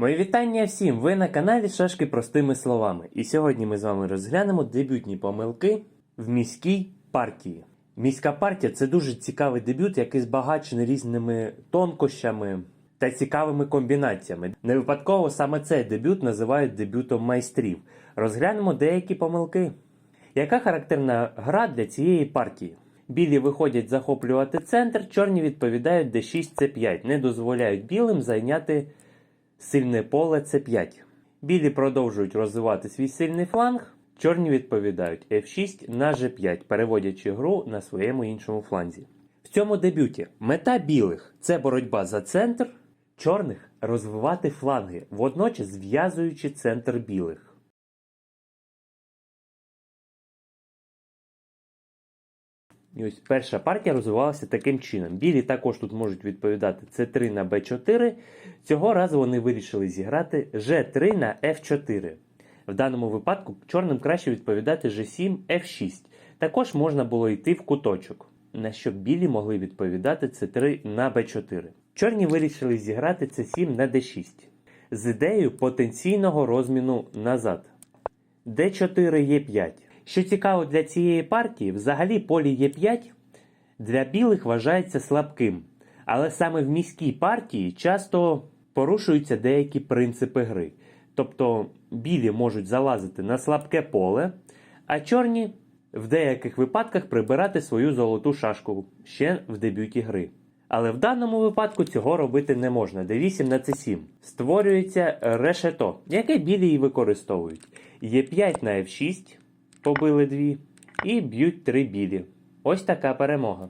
Мої вітання всім! Ви на каналі Шашки простими словами. І сьогодні ми з вами розглянемо дебютні помилки в міській партії. Міська партія це дуже цікавий дебют, який збагачений різними тонкощами та цікавими комбінаціями. Не випадково саме цей дебют називають дебютом майстрів. Розглянемо деякі помилки. Яка характерна гра для цієї партії? Білі виходять захоплювати центр, чорні відповідають d6 c5, не дозволяють білим зайняти сильне поле c5. Білі продовжують розвивати свій сильний фланг, чорні відповідають f6 на g5, переводячи гру на своєму іншому фланзі. В цьому дебюті мета білих це боротьба за центр, чорних розвивати фланги, водночас зв'язуючи центр білих. І ось перша партія розвивалася таким чином. Білі також тут можуть відповідати c3 на b4. Цього разу вони вирішили зіграти g3 на f4. В даному випадку чорним краще відповідати g7, f6. Також можна було йти в куточок, на що білі могли відповідати c3 на b4. Чорні вирішили зіграти c7 на d6 з ідеєю потенційного розміну назад. d4 e5. Що цікаво для цієї партії, взагалі полі Е5 для білих вважається слабким, але саме в міській партії часто порушуються деякі принципи гри. Тобто білі можуть залазити на слабке поле, а чорні в деяких випадках прибирати свою золоту шашку ще в дебюті гри. Але в даному випадку цього робити не можна. d8 на c7. Створюється решето, яке білі і використовують. Е5 на f6 побили дві і б'ють три білі. Ось така перемога.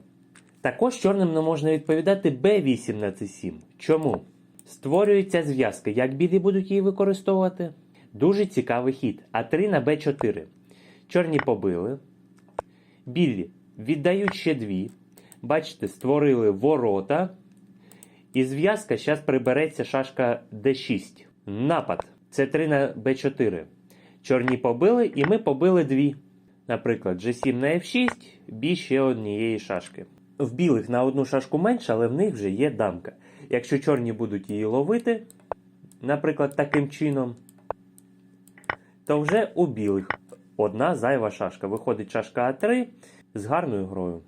Також чорним не можна відповідати b8 на c7. Чому? Створюється зв'язка. Як білі будуть її використовувати? Дуже цікавий хід. А3 на b4. Чорні побили. Білі віддають ще дві. Бачите, створили ворота. І зв'язка зараз прибереться шашка d6. Напад. С3 на b4. Чорні побили, і ми побили дві. Наприклад, G7 на F6, бій ще однієї шашки. В білих на одну шашку менше, але в них вже є дамка. Якщо чорні будуть її ловити, наприклад, таким чином, то вже у білих одна зайва шашка. Виходить шашка А3 з гарною грою.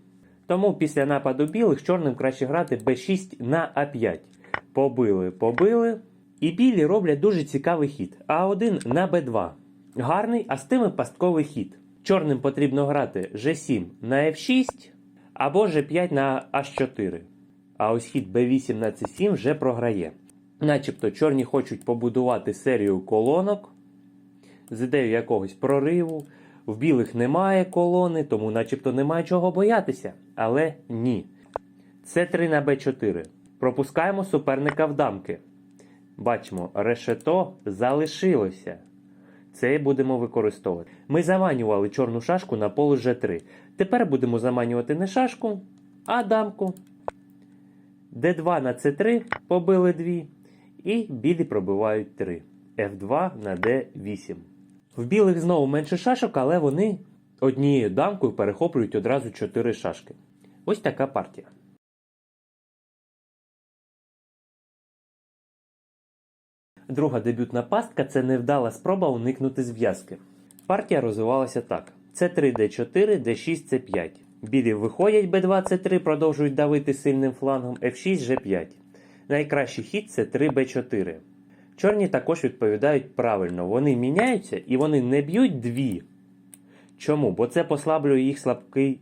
Тому після нападу білих чорним краще грати b6 на А5. Побили, побили. І білі роблять дуже цікавий хід. А1 на Б2. Гарний, а з тими пастковий хід. Чорним потрібно грати G7 на F6 або G5 на H4. А ось хід B8 на C7 вже програє. Начебто чорні хочуть побудувати серію колонок з ідеєю якогось прориву. В білих немає колони, тому начебто немає чого боятися. Але ні. С3 на Б4. Пропускаємо суперника в дамки. Бачимо, решето залишилося. Це будемо використовувати. Ми заманювали чорну шашку на поле G3. Тепер будемо заманювати не шашку, а дамку. D2 на C3 побили 2. І білі пробивають 3. F2 на D8. В білих знову менше шашок, але вони однією дамкою перехоплюють одразу 4 шашки. Ось така партія. Друга дебютна пастка це невдала спроба уникнути зв'язки. Партія розвивалася так: С3 Д4, Д6, С5. Білі виходять Б2, С3, продовжують давити сильним флангом F6, G5. Найкращий хід С3 Б4. Чорні також відповідають правильно. Вони міняються і вони не б'ють дві. Чому? Бо це послаблює їх слабкий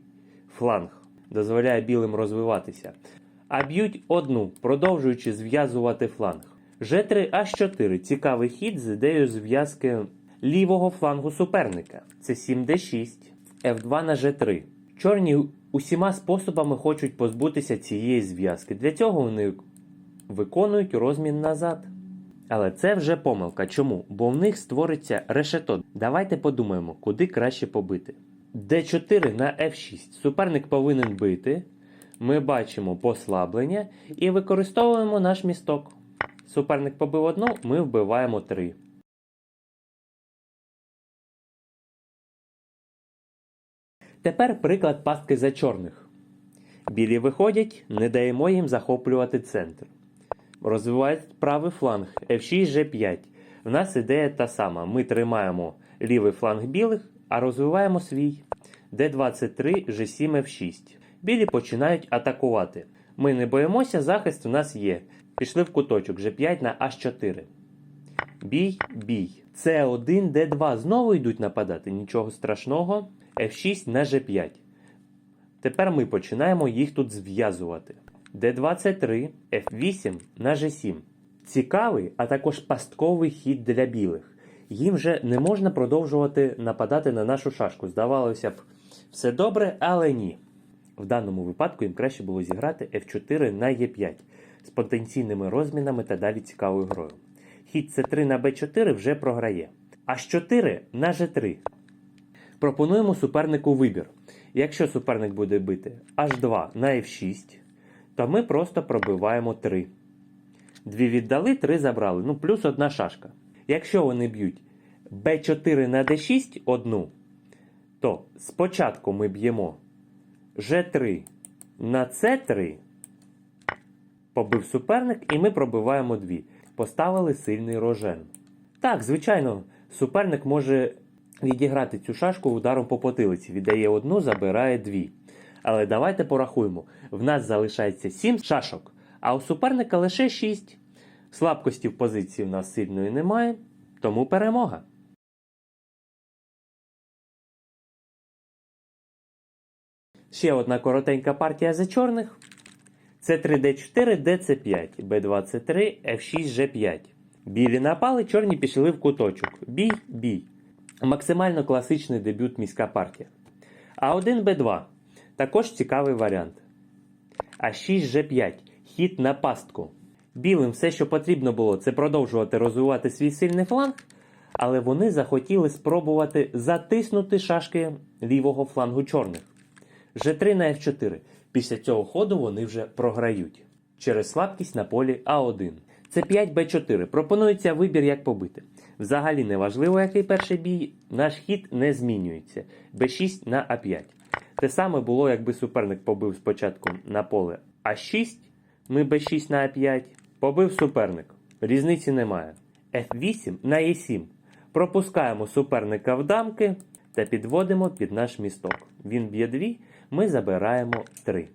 фланг, дозволяє білим розвиватися. А б'ють одну, продовжуючи зв'язувати фланг. G3H4 цікавий хід з ідеєю зв'язки лівого флангу суперника. Це 7D6, F2 на G3. Чорні усіма способами хочуть позбутися цієї зв'язки. Для цього вони виконують розмін назад. Але це вже помилка. Чому? Бо в них створиться решето. Давайте подумаємо, куди краще побити. D4 на F6. Суперник повинен бити. Ми бачимо послаблення і використовуємо наш місток. Суперник побив одну, ми вбиваємо три. Тепер приклад пастки за чорних. Білі виходять, не даємо їм захоплювати центр. розвивають правий фланг F6, G5. В нас ідея та сама. Ми тримаємо лівий фланг білих, а розвиваємо свій D23, G7, F6. Білі починають атакувати. Ми не боїмося, захист у нас є. Пішли в куточок G5 на H4. Бій, бій. С1, Д2 знову йдуть нападати. Нічого страшного. F6 на G5. Тепер ми починаємо їх тут зв'язувати. Д23, F8 на G7. Цікавий, а також пастковий хід для білих. Їм вже не можна продовжувати нападати на нашу шашку. Здавалося б, все добре, але ні. В даному випадку їм краще було зіграти F4 на E5 з потенційними розмінами та далі цікавою грою. Хід С3 на Б4 вже програє. H4 на G3. Пропонуємо супернику вибір. Якщо суперник буде бити H2 на F6, то ми просто пробиваємо 3. Дві віддали, три забрали. Ну, плюс одна шашка. Якщо вони б'ють B4 на D6 одну, то спочатку ми б'ємо G3 на C3, побив суперник, і ми пробиваємо дві. Поставили сильний рожен. Так, звичайно, суперник може відіграти цю шашку ударом по потилиці. Віддає одну, забирає дві. Але давайте порахуємо. В нас залишається 7 шашок, а у суперника лише 6. Слабкості в позиції в нас сильної немає, тому перемога. Ще одна коротенька партія за чорних. С3Д4, ДЦ5, Б23, F6, G5. Білі напали, чорні пішли в куточок. Бій, бій. Максимально класичний дебют міська партія. А1 Б2. Також цікавий варіант. А6 G5. Хід на пастку. Білим все, що потрібно було, це продовжувати розвивати свій сильний фланг, але вони захотіли спробувати затиснути шашки лівого флангу чорних. G3 на F4. Після цього ходу вони вже програють через слабкість на полі А1. Це 5 Б4. Пропонується вибір, як побити. Взагалі не важливо, який перший бій, наш хід не змінюється. Б6 на А5. Те саме було, якби суперник побив спочатку на поле А6, ми Б6 на А5, побив суперник. Різниці немає. F8 на Е7. Пропускаємо суперника в дамки та підводимо під наш місток. Він б'є 2, ми забираємо 3.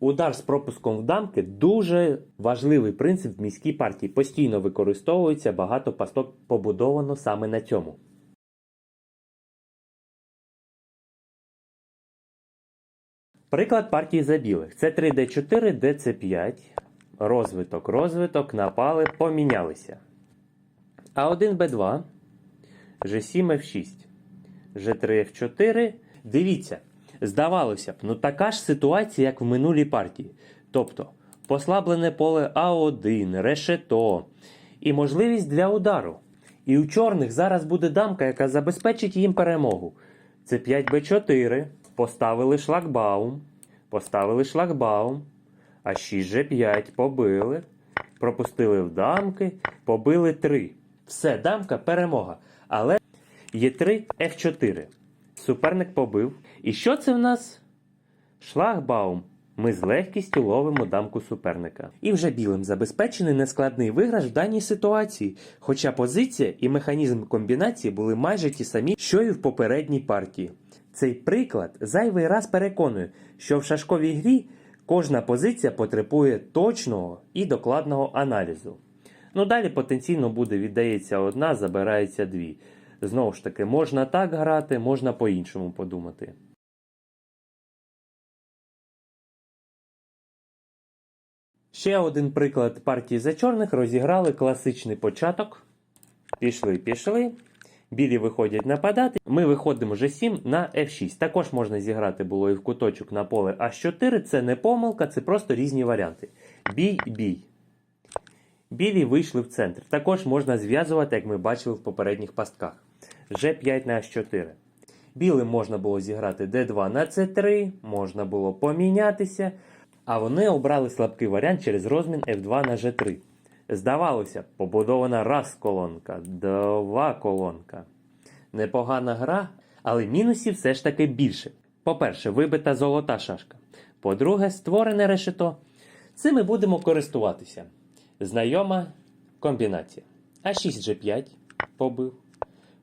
Удар з пропуском в дамки дуже важливий принцип в міській партії. Постійно використовується, багато пасток побудовано саме на цьому. Приклад партії за білих. Це 3D4, DC5. Розвиток, розвиток, напали, помінялися. А1 Б2, G7 F6, G3 F4. Дивіться, здавалося б, ну така ж ситуація, як в минулій партії. Тобто послаблене поле А1, решето і можливість для удару. І у чорних зараз буде дамка, яка забезпечить їм перемогу. Це 5Б4. Поставили шлагбаум. Поставили шлагбаум. А 6 G5 побили. Пропустили в дамки, побили 3. Все, дамка перемога. Але є 3 F4. Суперник побив. І що це в нас? Шлагбаум. Ми з легкістю ловимо дамку суперника. І вже білим забезпечений нескладний виграш в даній ситуації, хоча позиція і механізм комбінації були майже ті самі, що і в попередній партії. Цей приклад зайвий раз переконує, що в шашковій грі кожна позиція потребує точного і докладного аналізу. Ну далі потенційно буде віддається одна, забирається дві. Знову ж таки, можна так грати, можна по-іншому подумати. Ще один приклад партії за чорних розіграли класичний початок. Пішли, пішли. Білі виходять нападати. Ми виходимо G7 на F6. Також можна зіграти було і в куточок на поле H4. Це не помилка, це просто різні варіанти. Бій, бій. Білі вийшли в центр. Також можна зв'язувати, як ми бачили в попередніх пастках. G5 на H4. Білим можна було зіграти D2 на C3, можна було помінятися. А вони обрали слабкий варіант через розмін F2 на G3. Здавалося, побудована раз колонка, два колонка. Непогана гра, але мінусів все ж таки більше. По-перше, вибита золота шашка. По-друге, створене решето. Цим ми будемо користуватися. знайома комбінація. А6 G5 побив.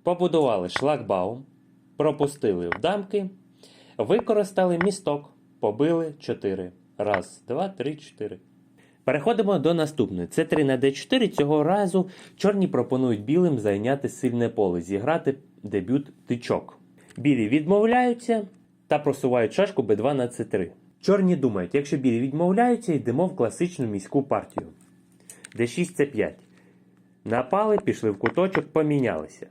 Побудували шлагбаум, пропустили в дамки, використали місток, побили 4. Раз, два, три, чотири. Переходимо до наступної. Це 3 на d4. Цього разу чорні пропонують білим зайняти сильне поле, зіграти дебют тичок. Білі відмовляються та просувають шашку b2 на c3. Чорні думають, якщо білі відмовляються, йдемо в класичну міську партію. d6 c5. Напали, пішли в куточок, помінялися.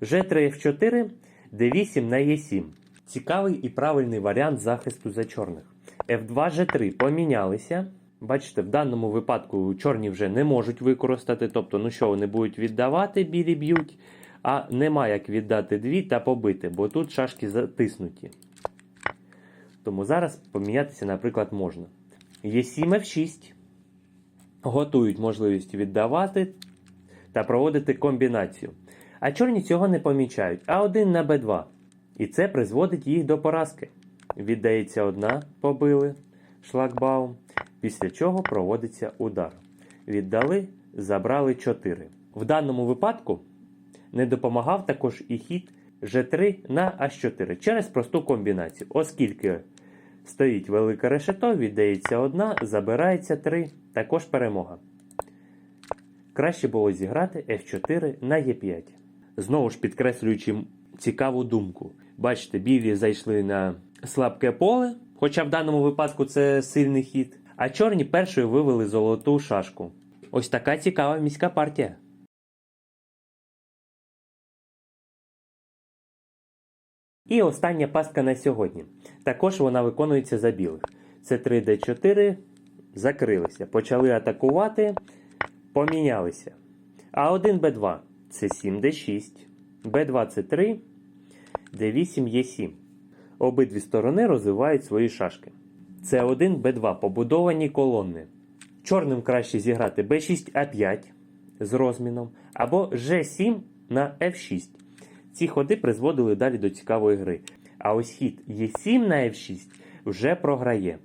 G3 F4, D8 на E7. Цікавий і правильний варіант захисту за чорних. F2 G3 помінялися. Бачите, в даному випадку чорні вже не можуть використати, тобто, ну що вони будуть віддавати, білі б'ють, а нема як віддати дві та побити, бо тут шашки затиснуті. Тому зараз помінятися, наприклад, можна. Е7 F6. Готують можливість віддавати та проводити комбінацію. А чорні цього не помічають, а один на Б2. І це призводить їх до поразки. Віддається одна, побили шлагбаум, після чого проводиться удар. Віддали, забрали 4. В даному випадку не допомагав також і хід G3 на H4 через просту комбінацію, оскільки стоїть велике решето, віддається одна, забирається 3, також перемога. Краще було зіграти F4 на E5. Знову ж підкреслюючи цікаву думку. Бачите, білі зайшли на слабке поле, хоча в даному випадку це сильний хід. А чорні першою вивели золоту шашку. Ось така цікава міська партія. І остання пастка на сьогодні. Також вона виконується за білих. Це 3D4, закрилися. Почали атакувати, помінялися. А1 Б2 це 7D6, Б2 це 3, Д8 Е7. Обидві сторони розвивають свої шашки. С1 Б2 побудовані колони. Чорним краще зіграти Б6 А5 з розміном або Ж7 на F6. Ці ходи призводили далі до цікавої гри. А ось хід Е7 на F6 вже програє.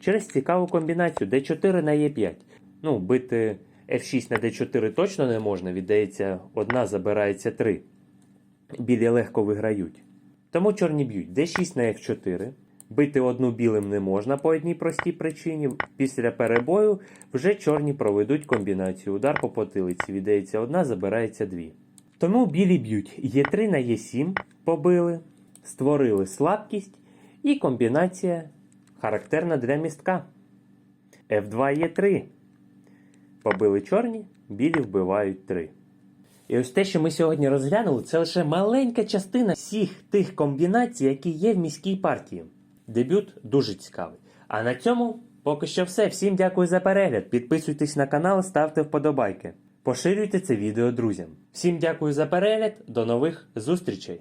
Через цікаву комбінацію d4 на e5. Ну, бити F6 на d4 точно не можна, віддається одна, забирається 3. Білі легко виграють. Тому чорні б'ють d6 на f4. Бити одну білим не можна по одній простій причині. Після перебою вже чорні проведуть комбінацію. Удар по потилиці. Віддається одна, забирається дві. Тому білі б'ють Е3 на Е7 побили, створили слабкість і комбінація характерна для містка. F2 Е3. Побили чорні, білі вбивають 3. І ось те, що ми сьогодні розглянули, це лише маленька частина всіх тих комбінацій, які є в міській партії. Дебют дуже цікавий. А на цьому поки що все. Всім дякую за перегляд. Підписуйтесь на канал, ставте вподобайки. Поширюйте це відео друзям. Всім дякую за перегляд, до нових зустрічей!